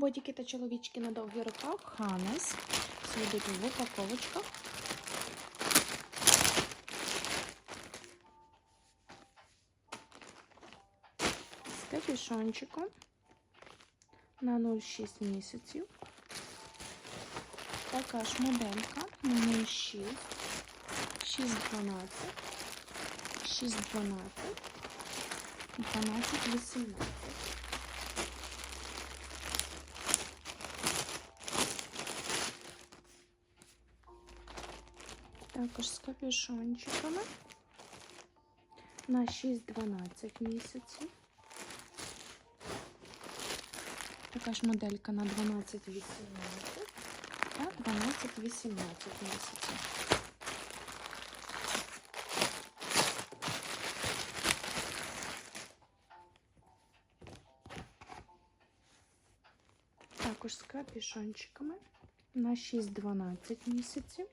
Бодіки та чоловічки на довгий рукав. Ханес. Все йдуть в упаковочках. З капюшончиком на 0,6 місяців. Така ж моделька на 0,6, 6,12, 6,12, 12,18. Також з капюшончиками на 6-12 місяців. Така ж моделька на 12-18 та 12-18 місяців. Також з капюшончиками на 6-12 місяців.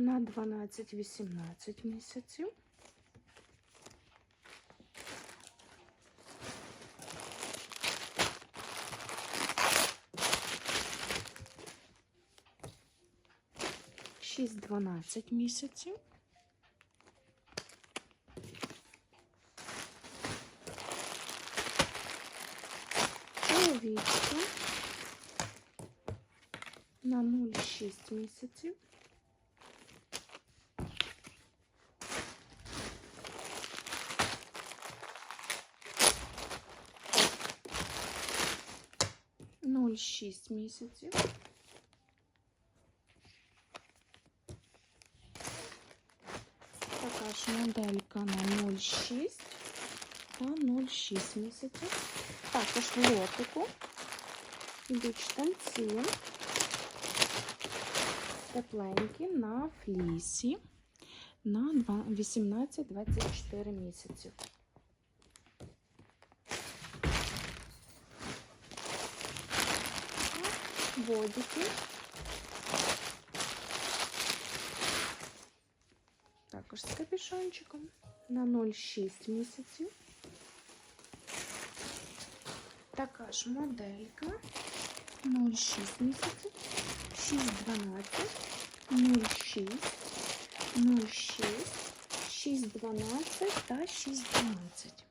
на 12-18 місяців. Шість дванадцять місяців. Чоловічка на 0,6 місяців. Нуль шість місяців. Така ж моделька на 0,6 та 0,6 місяців. Також в лотику йдуть штанці тепленькі на флісі на 18-24 місяці. Бодики. Також з капюшончиком на 0,6 місяців. Така ж моделька 0,6 місяців, 6,12, 0,6, 0,6, 6,12 та 6,12.